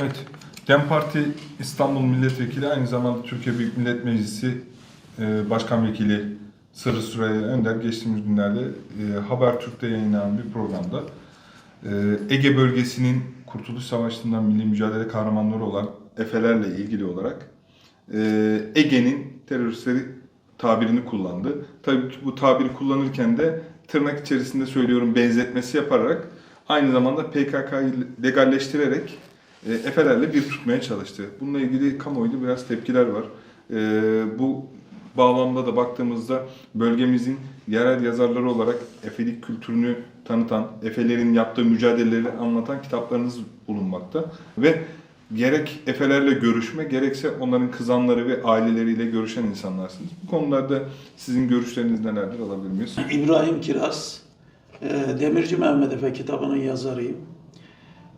Evet. DEM Parti İstanbul Milletvekili aynı zamanda Türkiye Büyük Millet Meclisi e, Başkan Vekili Sırrı Süreyya Önder geçtiğimiz günlerde e, Habertürk'te yayınlanan bir programda e, Ege bölgesinin Kurtuluş Savaşı'ndan milli mücadele kahramanları olan Efelerle ilgili olarak Ege'nin teröristleri tabirini kullandı. Tabii ki bu tabiri kullanırken de tırnak içerisinde söylüyorum benzetmesi yaparak aynı zamanda PKK'yı legalleştirerek e, Efelerle bir tutmaya çalıştı. Bununla ilgili kamuoyunda biraz tepkiler var. E, bu bağlamda da baktığımızda bölgemizin yerel yazarları olarak Efelik kültürünü tanıtan, Efelerin yaptığı mücadeleleri anlatan kitaplarınız bulunmakta. Ve gerek Efelerle görüşme, gerekse onların kızanları ve aileleriyle görüşen insanlarsınız. Bu konularda sizin görüşleriniz nelerdir alabilir miyiz? İbrahim Kiraz, e, Demirci Mehmet Efe kitabının yazarıyım.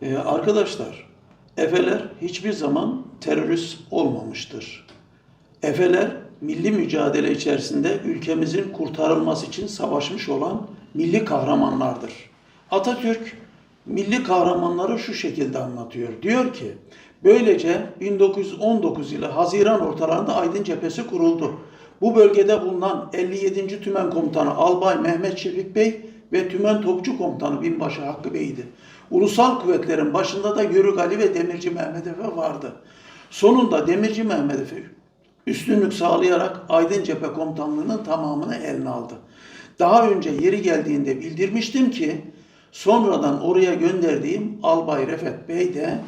E, Arkadaşlar, Efeler hiçbir zaman terörist olmamıştır. Efeler milli mücadele içerisinde ülkemizin kurtarılması için savaşmış olan milli kahramanlardır. Atatürk milli kahramanları şu şekilde anlatıyor. Diyor ki, böylece 1919 yılı Haziran ortalarında Aydın Cephesi kuruldu. Bu bölgede bulunan 57. Tümen Komutanı Albay Mehmet Şefik Bey ve Tümen Topçu Komutanı Binbaşı Hakkı Bey'di. Ulusal kuvvetlerin başında da Yörük Ali ve Demirci Mehmet Efe vardı. Sonunda Demirci Mehmet Efe üstünlük sağlayarak Aydın Cephe Komutanlığı'nın tamamını eline aldı. Daha önce yeri geldiğinde bildirmiştim ki sonradan oraya gönderdiğim Albay Refet Bey de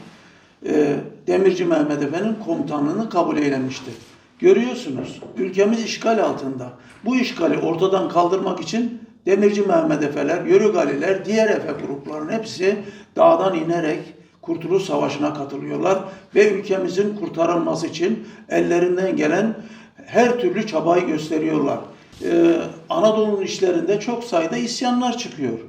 e, Demirci Mehmet Efe'nin komutanlığını kabul eylemişti. Görüyorsunuz ülkemiz işgal altında. Bu işgali ortadan kaldırmak için Demirci Mehmet Efe'ler, Yörük Ali'ler, diğer Efe grupların hepsi dağdan inerek Kurtuluş Savaşı'na katılıyorlar ve ülkemizin kurtarılması için ellerinden gelen her türlü çabayı gösteriyorlar. Ee, Anadolu'nun işlerinde çok sayıda isyanlar çıkıyor.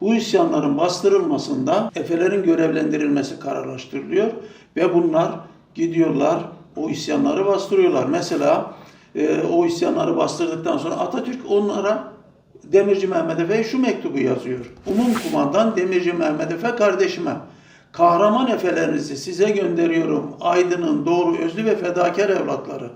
Bu isyanların bastırılmasında Efelerin görevlendirilmesi kararlaştırılıyor ve bunlar gidiyorlar o isyanları bastırıyorlar. Mesela e, o isyanları bastırdıktan sonra Atatürk onlara Demirci Mehmet Efe'ye şu mektubu yazıyor. Umum kumandan Demirci Mehmet Efe kardeşime. Kahraman efelerinizi size gönderiyorum. Aydın'ın doğru özlü ve fedakar evlatları.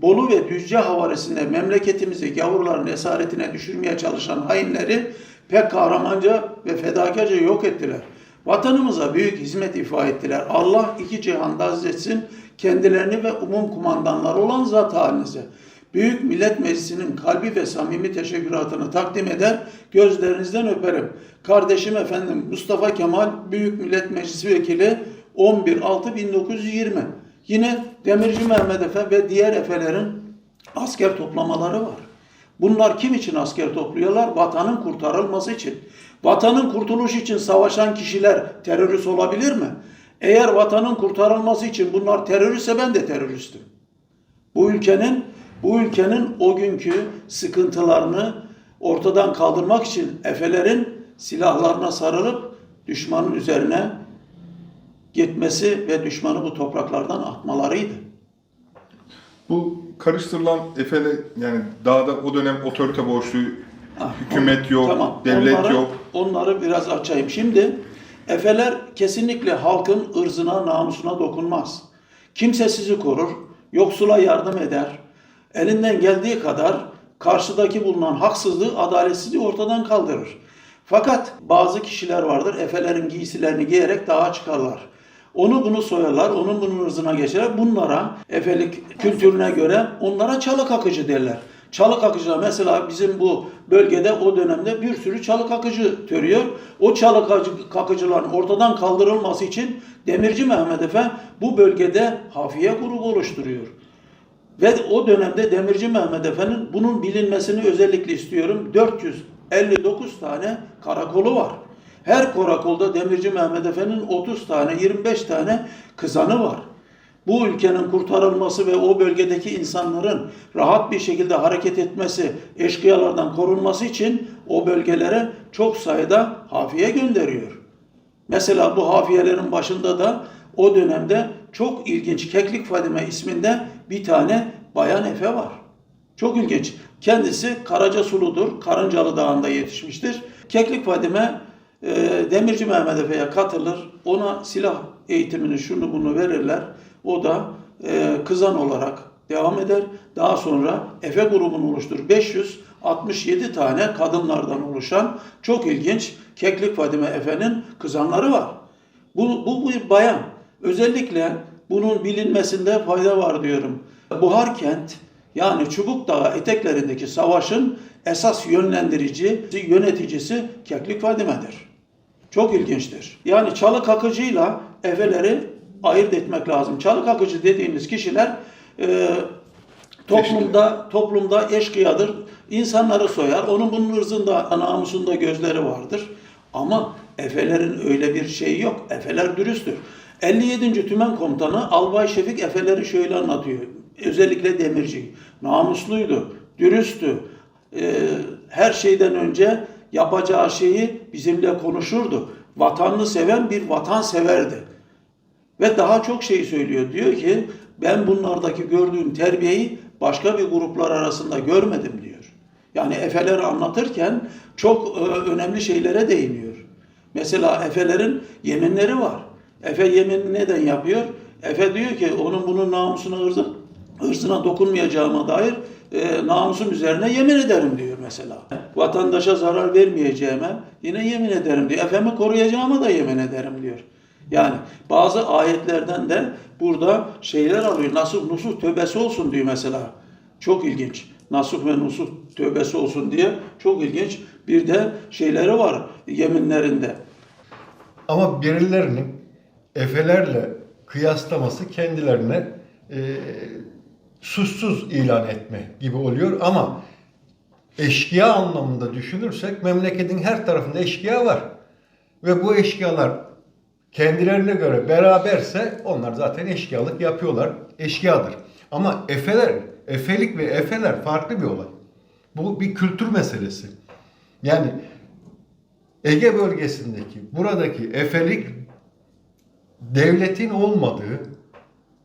Bolu ve Düzce havaresinde memleketimizi gavurların esaretine düşürmeye çalışan hainleri pek kahramanca ve fedakarca yok ettiler. Vatanımıza büyük hizmet ifa ettiler. Allah iki cihanda azzetsin kendilerini ve umum kumandanları olan zat halinize. Büyük Millet Meclisi'nin kalbi ve samimi teşekküratını takdim eder, gözlerinizden öperim. Kardeşim efendim Mustafa Kemal Büyük Millet Meclisi Vekili 11.6.1920. Yine Demirci Mehmet Efe ve diğer efelerin asker toplamaları var. Bunlar kim için asker topluyorlar? Vatanın kurtarılması için. Vatanın kurtuluşu için savaşan kişiler terörist olabilir mi? Eğer vatanın kurtarılması için bunlar teröristse ben de teröristim. Bu ülkenin bu ülkenin o günkü sıkıntılarını ortadan kaldırmak için efelerin silahlarına sarılıp düşmanın üzerine gitmesi ve düşmanı bu topraklardan atmalarıydı. Bu karıştırılan Efele yani dağda o dönem otorite boşluğu, Ah, hükümet yok, Tamam. devlet onları, yok. Onları biraz açayım. Şimdi Efeler kesinlikle halkın ırzına, namusuna dokunmaz. Kimse sizi korur, yoksula yardım eder. Elinden geldiği kadar karşıdaki bulunan haksızlığı, adaletsizliği ortadan kaldırır. Fakat bazı kişiler vardır, Efelerin giysilerini giyerek dağa çıkarlar. Onu bunu soyarlar, onun bunun ırzına geçerler. Bunlara, Efelik kültürüne göre onlara çalık akıcı derler. Çalık akıcılar mesela bizim bu bölgede o dönemde bir sürü çalık akıcı törüyor. O çalık akıcı- akıcıların ortadan kaldırılması için Demirci Mehmet Efe bu bölgede hafiye grubu oluşturuyor. Ve o dönemde Demirci Mehmet Efe'nin bunun bilinmesini özellikle istiyorum. 459 tane karakolu var. Her karakolda Demirci Mehmet Efe'nin 30 tane, 25 tane kızanı var. Bu ülkenin kurtarılması ve o bölgedeki insanların rahat bir şekilde hareket etmesi, eşkıyalardan korunması için o bölgelere çok sayıda hafiye gönderiyor. Mesela bu hafiyelerin başında da o dönemde çok ilginç Keklik Fadime isminde bir tane bayan efe var. Çok ilginç. Kendisi Karaca Sulu'dur. Karıncalı Dağı'nda yetişmiştir. Keklik Fadime e, Demirci Mehmet Efe'ye katılır. Ona silah eğitimini şunu bunu verirler. O da e, kızan olarak devam eder. Daha sonra Efe grubunu oluşturur. 567 tane kadınlardan oluşan çok ilginç Keklik Fadime Efe'nin kızanları var. Bu, bu bir bayan. Özellikle bunun bilinmesinde fayda var diyorum. Buharkent yani Çubuk Dağı eteklerindeki savaşın esas yönlendirici, yöneticisi Keklik Fadime'dir. Çok ilginçtir. Yani çalı kakıcıyla efeleri ayırt etmek lazım. Çalı kakıcı dediğimiz kişiler e, toplumda toplumda eşkıyadır. İnsanları soyar. Onun bunun ırzında, namusunda gözleri vardır. Ama efelerin öyle bir şeyi yok. Efeler dürüsttür. 57. Tümen Komutanı Albay Şefik efeleri şöyle anlatıyor. Özellikle demirci. Namusluydu, dürüsttü. Ee, her şeyden önce yapacağı şeyi bizimle konuşurdu. Vatanını seven bir vatanseverdi. Ve daha çok şey söylüyor. Diyor ki ben bunlardaki gördüğüm terbiyeyi başka bir gruplar arasında görmedim diyor. Yani efeleri anlatırken çok e, önemli şeylere değiniyor. Mesela efelerin yeminleri var. Efe yeminini neden yapıyor? Efe diyor ki onun bunun namusuna ırzı, ırzına dokunmayacağıma dair e, namusum üzerine yemin ederim diyor mesela. Vatandaşa zarar vermeyeceğime yine yemin ederim diyor. Efemi koruyacağıma da yemin ederim diyor. Yani bazı ayetlerden de burada şeyler alıyor. Nasuh nusuh tövbesi olsun diyor mesela. Çok ilginç. Nasuh ve nusuh tövbesi olsun diye çok ilginç bir de şeyleri var yeminlerinde. Ama birilerinin efelerle kıyaslaması kendilerine e, suçsuz ilan etme gibi oluyor ama eşkıya anlamında düşünürsek memleketin her tarafında eşkıya var. Ve bu eşkıyalar kendilerine göre beraberse onlar zaten eşkıyalık yapıyorlar. Eşkıyadır. Ama efeler, efelik ve efeler farklı bir olay. Bu bir kültür meselesi. Yani Ege bölgesindeki buradaki efelik devletin olmadığı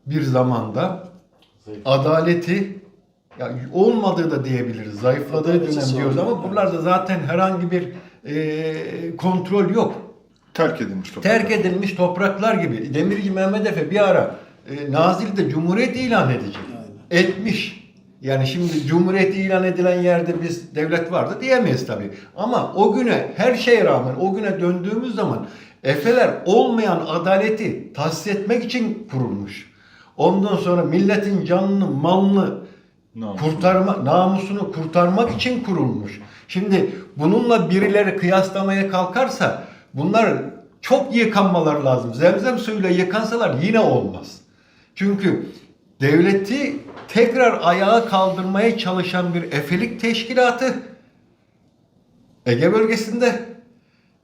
bir zamanda adaleti ya olmadığı da diyebiliriz. Zayıfladığı Adaleti dönem diyoruz ama buralarda zaten herhangi bir e, kontrol yok. Terk edilmiş topraklar. Terk edilmiş topraklar gibi. Demirci Mehmet Efe bir ara e, Nazilli'de Cumhuriyet ilan edecek. Etmiş. Yani şimdi Cumhuriyet ilan edilen yerde biz devlet vardı diyemeyiz tabii. Ama o güne her şeye rağmen o güne döndüğümüz zaman Efeler olmayan adaleti tahsis etmek için kurulmuş. Ondan sonra milletin canını, malını Namusunu. kurtarma, namusunu kurtarmak için kurulmuş. Şimdi bununla birileri kıyaslamaya kalkarsa bunlar çok yıkanmaları lazım. Zemzem suyuyla yıkansalar yine olmaz. Çünkü devleti tekrar ayağa kaldırmaya çalışan bir efelik teşkilatı Ege bölgesinde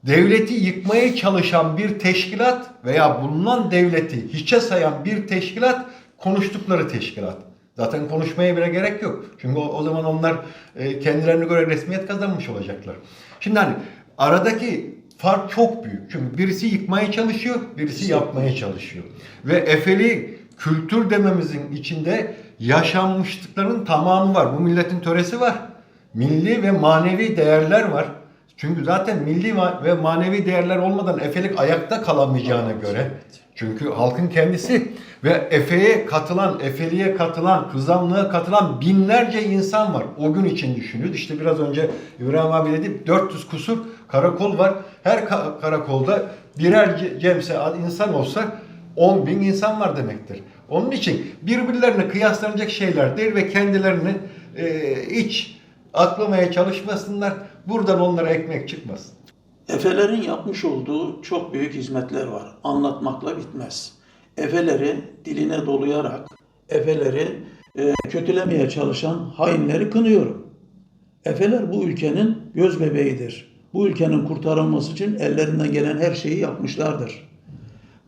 devleti yıkmaya çalışan bir teşkilat veya bulunan devleti hiçe sayan bir teşkilat konuştukları teşkilat. Zaten konuşmaya bile gerek yok. Çünkü o, o zaman onlar e, kendilerine göre resmiyet kazanmış olacaklar. Şimdi hani aradaki fark çok büyük. Çünkü birisi yıkmaya çalışıyor, birisi yapmaya çalışıyor. Ve Efeli kültür dememizin içinde yaşanmışlıkların tamamı var. Bu milletin töresi var. Milli ve manevi değerler var. Çünkü zaten milli ve manevi değerler olmadan Efelik ayakta kalamayacağına göre. Çünkü halkın kendisi ve Efe'ye katılan, Efeli'ye katılan, kızanlığa katılan binlerce insan var. O gün için düşünüyordu. İşte biraz önce İbrahim abi dedi 400 kusur karakol var. Her ka- karakolda birer ce- cemse insan olsa 10 bin insan var demektir. Onun için birbirlerine kıyaslanacak şeyler değil ve kendilerini e, iç aklamaya çalışmasınlar. Buradan onlara ekmek çıkmasın. Efelerin yapmış olduğu çok büyük hizmetler var. Anlatmakla bitmez. Efeleri diline dolayarak, efeleri e, kötülemeye çalışan hainleri kınıyorum. Efeler bu ülkenin göz bebeğidir. Bu ülkenin kurtarılması için ellerinden gelen her şeyi yapmışlardır.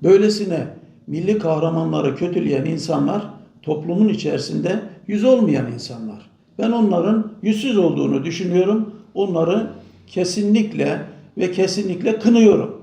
Böylesine milli kahramanları kötüleyen insanlar toplumun içerisinde yüz olmayan insanlar. Ben onların yüzsüz olduğunu düşünüyorum. Onları kesinlikle ve kesinlikle kınıyorum.